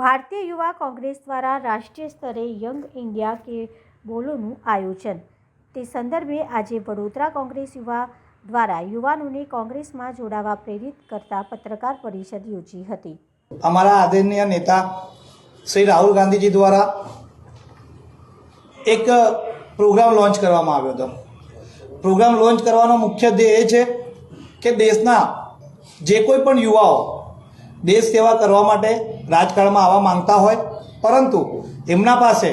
ભારતીય યુવા કોંગ્રેસ દ્વારા રાષ્ટ્રીય સ્તરે યંગ ઇન્ડિયા કે બોલોનું આયોજન. તે સંદર્ભે આજે વડોદરા કોંગ્રેસ યુવા દ્વારા યુવાનોને કોંગ્રેસમાં જોડાવા પ્રેરિત કરતા પત્રકાર પરિષદ યોજી હતી. અમારા આદરણીય નેતા શ્રી રાહુલ ગાંધીજી દ્વારા એક પ્રોગ્રામ લોન્ચ કરવામાં આવ્યો હતો. પ્રોગ્રામ લોન્ચ કરવાનો મુખ્ય ધ્યેય એ છે કે દેશના જે કોઈ પણ યુવાઓ દેશ સેવા કરવા માટે રાજકારણમાં આવવા માંગતા હોય, પરંતુ એમના પાસે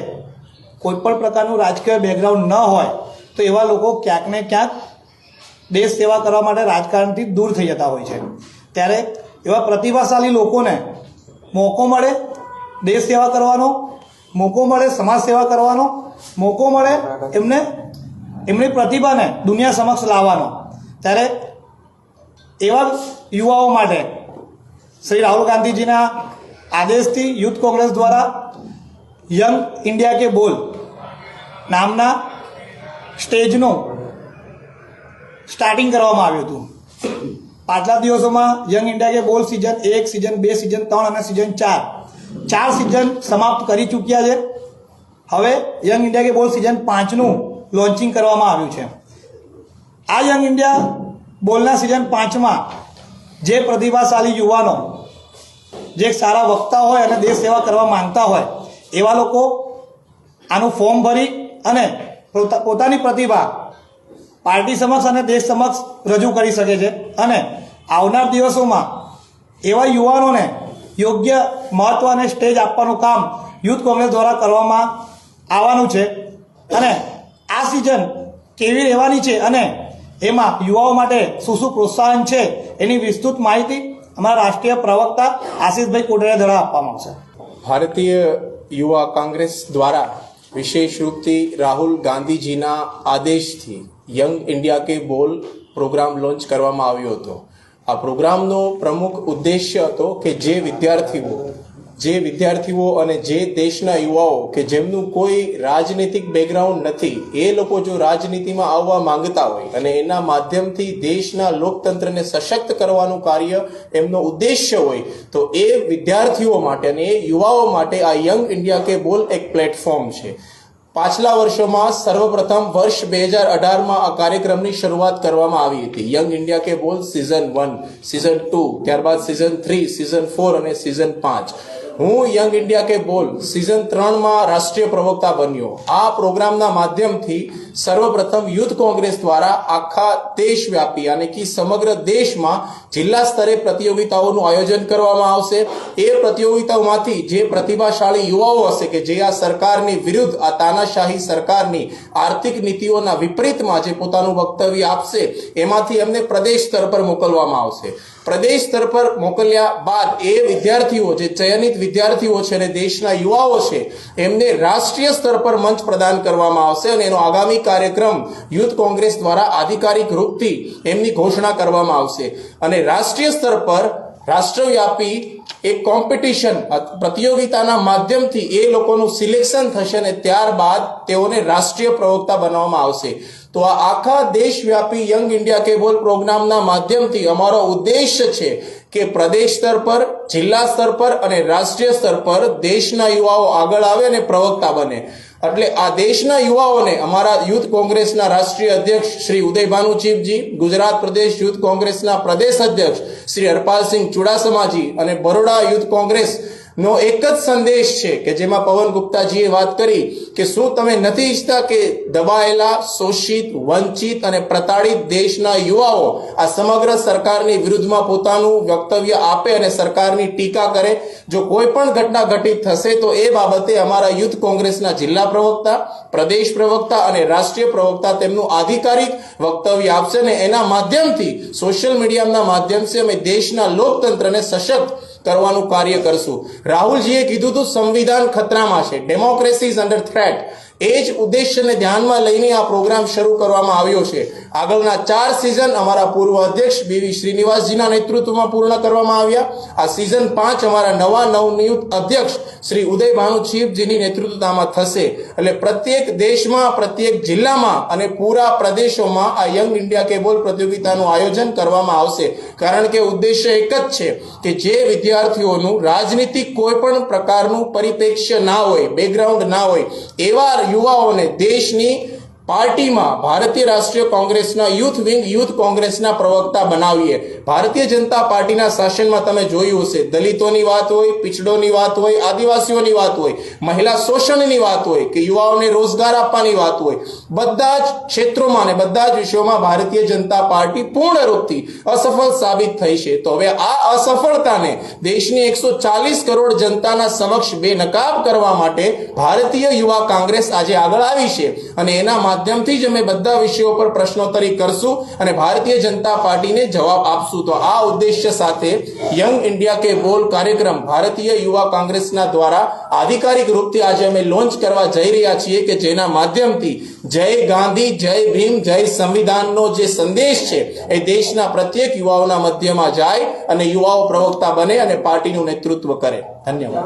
કોઈપણ પ્રકારનું રાજકીય બેકગ્રાઉન્ડ ન હોય, તો એવા લોકો ક્યાંક ને ક્યાંક દેશ સેવા કરવા માટે રાજકારણથી દૂર થઈ જતા હોય છે. ત્યારે એવા પ્રતિભાશાળી લોકોને મોકો મળે દેશ સેવા કરવાનો, મોકો મળે સમાજ સેવા કરવાનો, મોકો મળે એમને, એમની પ્રતિભાને દુનિયા સમક્ષ લાવવાનો. ત્યારે એવા યુવાઓ માટે શ્રી રાહુલ ગાંધીજીના આદેશથી યુથ કોંગ્રેસ દ્વારા યંગ ઇન્ડિયા કે બોલ નામના સ્ટેજનું સ્ટાર્ટિંગ કરવામાં આવ્યું હતું પાછલા દિવસોમાં યંગ ઇન્ડિયા કે બોલ સિઝન એક સિઝન બે સિઝન ત્રણ અને સિઝન ચાર ચાર સિઝન સમાપ્ત કરી ચૂક્યા છે હવે યંગ ઇન્ડિયા કે બોલ સિઝન પાંચનું લોન્ચિંગ કરવામાં આવ્યું છે આ યંગ ઇન્ડિયા બોલના સિઝન પાંચમાં જે પ્રતિભાશાળી યુવાનો જે સારા વક્તા હોય અને દેશ સેવા કરવા માંગતા હોય, એવા લોકો આનું ફોર્મ ભરી અને પોતા- પોતાની પ્રતિભા પાર્ટી સમક્ષ અને દેશ સમક્ષ રજૂ કરી શકે છે. અને આવનાર દિવસોમાં એવા યુવાનોને યોગ્ય મહત્વ અને સ્ટેજ આપવાનું કામ યુથ કોંગ્રેસ દ્વારા કરવામાં આવવાનું છે. અને આ સિઝન કેવી રહેવાની છે અને એમાં યુવાઓ માટે શું શું પ્રોત્સાહન છે એની વિસ્તૃત માહિતી અમારા રાષ્ટ્રીય પ્રવક્તા આશીષભાઈ કોટડિયા દ્વારા આપવામાં આવશે ભારતીય યુવા કોંગ્રેસ દ્વારા વિશેષ રૂપથી રાહુલ ગાંધીજીના આદેશથી યંગ ઇન્ડિયા કે બોલ પ્રોગ્રામ લોન્ચ કરવામાં આવ્યો હતો. આ પ્રોગ્રામનો પ્રમુખ ઉદ્દેશ્ય હતો કે જે વિદ્યાર્થીઓ જે વિદ્યાર્થીઓ અને જે દેશના યુવાઓ કે જેમનું કોઈ રાજનીતિક બેકગ્રાઉન્ડ નથી, એ લોકો જો રાજનીતિમાં આવવા માંગતા હોય અને એના માધ્યમથી દેશના લોકતંત્રને સશક્ત કરવાનું કાર્ય એમનો ઉદ્દેશ્ય હોય, તો એ વિદ્યાર્થીઓ માટે અને એ યુવાઓ માટે આ યંગ ઇન્ડિયા કે બોલ એક પ્લેટફોર્મ છે. પાછલા વર્ષોમાં સર્વપ્રથમ વર્ષ બે હજાર અઢારમાં આ કાર્યક્રમની શરૂઆત કરવામાં આવી હતી. યંગ ઇન્ડિયા કે બોલ સિઝન વન સિઝન ટુ ત્યારબાદ સિઝન થ્રી સિઝન ફોર અને સિઝન પાંચ. હું યંગ ઇન્ડિયા કે બોલ સિઝન ત્રણમાં રાષ્ટ્રીય પ્રવક્તા બન્યો. આ પ્રોગ્રામના માધ્યમથી સર્વપ્રથમ યુથ કોંગ્રેસ દ્વારા આખા દેશવ્યાપી અને કે સમગ્ર દેશમાં જિલ્લા સ્તરે પ્રતિયોગિતાઓનું આયોજન કરવામાં આવશે. એ પ્રતિયોગિતાઓમાંથી જે પ્રતિભાશાળી યુવાઓ હશે કે જે આ સરકારની વિરુદ્ધ, આ તાનાશાહી સરકારની આર્થિક નીતિઓના વિપરીતમાં જે પોતાનું વક્તવ્ય આપશે, એમાંથી એમને પ્રદેશ સ્તર પર મોકલવામાં આવશે. પ્રદેશ સ્તર પર મોકલ્યા બાદ એ વિદ્યાર્થીઓ જે ચયનિત વિદ્યાર્થીઓ છે અને દેશના યુવાઓ છે, એમને રાષ્ટ્રીય સ્તર પર મંચ પ્રદાન કરવામાં આવશે અને એનો આગામી કાર્યક્રમ યુથ કોંગ્રેસ દ્વારા આધિકારિક રૂપથી એમની ઘોષણા કરવામાં આવશે. અને રાષ્ટ્રીય સ્તર પર રાષ્ટ્રવ્યાપી એક કોમ્પિટિશન પ્રતિયોગિતાના માધ્યમથી એ લોકોનું સિલેક્શન થશે અને ત્યારબાદ તેઓને રાષ્ટ્રીય પ્રવક્તા બનાવવામાં આવશે. તો આ આખા દેશવ્યાપી યંગ ઇન્ડિયા કેબલ પ્રોગ્રામના માધ્યમથી અમારો ઉદ્દેશ્ય છે કે પ્રદેશ સ્તર પર, જિલ્લા સ્તર પર અને રાષ્ટ્રીય સ્તર પર દેશના યુવાઓ આગળ આવે અને પ્રવક્તા બને. એટલે આ દેશના યુવાઓને અમારા યુથ કોંગ્રેસના રાષ્ટ્રીય અધ્યક્ષ શ્રી ઉદય ભાનુચીપજી ગુજરાત પ્રદેશ યુથ કોંગ્રેસના પ્રદેશ અધ્યક્ષ શ્રી હરપાલસિંહ ચુડાસમાજી અને બરોડા યુથ કોંગ્રેસ નો એક જ સંદેશ છે કે જેમાં પવન ગુપ્તાજીએ વાત કરી કે શું તમે નથી ઈચ્છતા કે દબાયેલા, શોષિત, વંચિત અને પ્રતાડિત દેશના યુવાઓ આ સમગ્ર સરકારની વિરુદ્ધમાં પોતાનું વક્તવ્ય આપે અને સરકારની ટીકા કરે? જો કોઈ પણ ઘટના ઘટિત થશે, તો એ બાબતે અમારા યુથ કોંગ્રેસના જિલ્લા પ્રવક્તા, પ્રદેશ પ્રવક્તા અને રાષ્ટ્રીય પ્રવક્તા તેમનું આધિકારિક વક્તવ્ય આપશે અને એના માધ્યમથી સોશિયલ મીડિયાના માધ્યમથી અમે દેશના લોકતંત્રને સશક્ત કરવાનું કાર્ય કરશું. રાહુલજીએ કીધું હતું સંવિધાન ખતરામાં છે. ડેમોક્રેસી ઇઝ અંડર થ્રેટ એ જ ઉદ્દેશ્યને ધ્યાનમાં લઈને આ પ્રોગ્રામ શરૂ કરવામાં આવ્યો છે. આગળના ચાર સિઝન અમારા પૂર્વ અધ્યક્ષ બીવી શ્રીનિવાસજીના નેતૃત્વમાં પૂર્ણ કરવામાં આવ્યા. આ સિઝન પાંચ અમારા નવા નવનિયુક્ત અધ્યક્ષ શ્રી ઉદય ભાનુ નેતૃત્વતામાં થશે. એટલે પ્રત્યેક દેશમાં, પ્રત્યેક જિલ્લામાં અને પૂરા પ્રદેશોમાં આ યંગ ઇન્ડિયા કેબોલ પ્રતિયોગિતાનું આયોજન કરવામાં આવશે. કારણ કે ઉદ્દેશ્ય એક જ છે કે જે વિદ્યાર્થીઓનું રાજનીતિક કોઈ પણ પ્રકારનું પરિપ્રેક્ષ્ય ના હોય બેકગ્રાઉન્ડ ના હોય, એવા યુવાઓને દેશની પાર્ટીમાં ભારતીય રાષ્ટ્રીય કોંગ્રેસના યુથ વિંગ, યુથ કોંગ્રેસના પ્રવક્તા બનાવીએ. ભારતીય જનતા પાર્ટીના શાસનમાં તમે જોયું હશે. દલિતોની વાત હોય, પિછડોની વાત હોય, આદિવાસીઓની વાત હોય, મહિલા શોષણની વાત હોય, કે યુવાઓને રોજગાર આપવાની વાત હોય. બધા જ ક્ષેત્રોમાં અને બધા જ વિષયોમાં ભારતીય જનતા પાર્ટી પૂર્ણ રૂપથી અસફળ સાબિત થઈ છે. તો હવે આ અસફળતાને દેશની એકસો ચાલીસ કરોડ જનતાના સમક્ષ બેનકાબ કરવા માટે ભારતીય યુવા કોંગ્રેસ આજે આગળ આવી છે. અને એના માધ્યમથી જ અમે બધા વિષયો પર પ્રશ્નોત્તરી કરશું અને ભારતીય જનતા પાર્ટીને જવાબ આપશું. તો આ ઉદ્દેશ્ય સાથે યંગ ઇન્ડિયા કે બોલ કાર્યક્રમ ભારતીય યુવા કોંગ્રેસના દ્વારા આધિકારિક રૂપથી આજે અમે લોન્ચ કરવા જઈ રહ્યા છીએ કે જેના માધ્યમથી જય ગાંધી, જય ભીમ, જય સંવિધાનનો જે સંદેશ છે એ દેશના પ્રત્યેક યુવાઓના મધ્યમાં જાય અને યુવાઓ પ્રવક્તા બને અને પાર્ટીનું નેતૃત્વ કરે. ધન્યવાદ.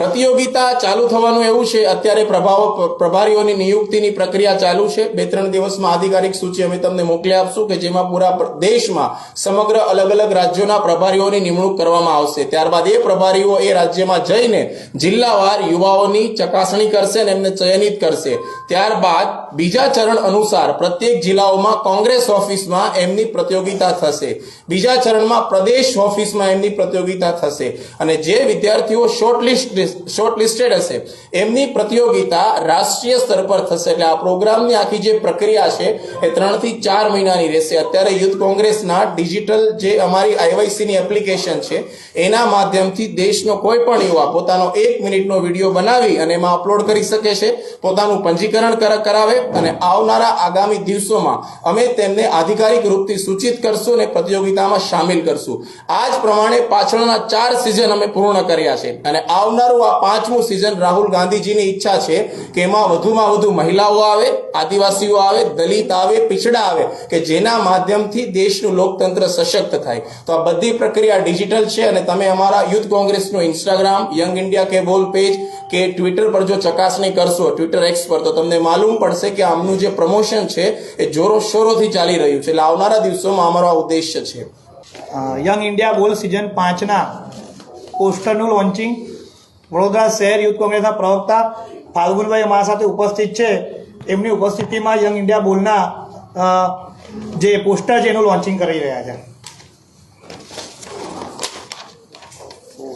પ્રતિયોગિતા ચાલુ થવાનું એવું છે, અત્યારે પ્રભાવ, પ્રભારીઓની નિયુક્તિની પ્રક્રિયા ચાલુ છે. બે ત્રણ દિવસમાં આધિકારિક સૂચિ અમે તમને મોકલી આપશું કે જેમાં પૂરા દેશમાં સમગ્ર અલગ અલગ રાજ્યોના પ્રભારીઓની નિમણૂક કરવામાં આવશે. ત્યારબાદ એ પ્રભારીઓ એ રાજ્યમાં જઈને જિલ્લાવાર યુવાઓની ચકાસણી કરશે અને એમને ચયનિત કરશે. ત્યારબાદ બીજા ચરણ અનુસાર પ્રત્યેક જિલ્લાઓમાં કોંગ્રેસ ઓફિસમાં એમની પ્રતિયોગિતા થશે. બીજા ચરણમાં પ્રદેશ ઓફિસમાં એમની પ્રતિયોગિતા થશે. અને જે વિદ્યાર્થીઓ શોર્ટલિસ્ટ શોર્ટલિસ્ટેડ હશે. એમની પ્રતિયોગિતા રાષ્ટ્રીય સ્તર પર થશે. એટલે આ પ્રોગ્રામની આખી જે પ્રક્રિયા છે, એ ત્રણથી ચાર મહિનાની રહેશે. અત્યારે યુથ કોંગ્રેસના ડિજિટલ જે અમારી આઈવાયસીની એપ્લિકેશન છે, એના માધ્યમથી દેશનો કોઈ પણ યુવા પોતાનો એક મિનિટનો વીડિયો બનાવી અને એમાં અપલોડ કરી શકે છે, પોતાનું પંજીકરણ કરાવે અને આવનારા આગામી દિવસોમાં અમે તેમને આધિકારિક રૂપથી સૂચિત કરશું અને પ્રતિયોગિતામાં સામેલ કરશું. આ જ પ્રમાણે પાછળના ચાર સિઝન અમે પૂર્ણ કર્યા છે. અને આવનારું આ પાંચમું સિઝન રાહુલ ગાંધીજીની ઈચ્છા છે કે એમાં વધુમાં વધુ મહિલાઓ આવે, આદિવાસીઓ આવે, દલિત આવે, પીછડા આવે, કે જેના માધ્યમથી દેશનું લોકતંત્ર સશક્ત થાય. તો આ બધી પ્રક્રિયા ડિજિટલ છે અને તમે અમારા યુથ કોંગ્રેસનું ઇન્સ્ટાગ્રામ યંગ ઇન્ડિયા કે બોલ પેજ કે ટ્વિટર પર જો ચકાસણી કરશો ટ્વિટર એક્સ પર, તો તમને માલુમ પડશે કે આમનું જે પ્રમોશન છે એ જોરો શોરોથી ચાલી રહ્યું છે. એટલે આવનારા દિવસોમાં અમારો આ ઉદ્દેશ્ય છે. યંગ ઇન્ડિયા બોલ સિઝન પાંચના પોસ્ટરનું લોન્ચિંગ વડોદરા શહેર યુથ કોંગ્રેસના પ્રવક્તા ફાલ્ગુનભાઈ અમારા સાથે ઉપસ્થિત છે. એમની ઉપસ્થિતિમાં યંગ ઇન્ડિયા બોલના જે પોસ્ટર છે એનું લોન્ચિંગ કરી રહ્યા છે.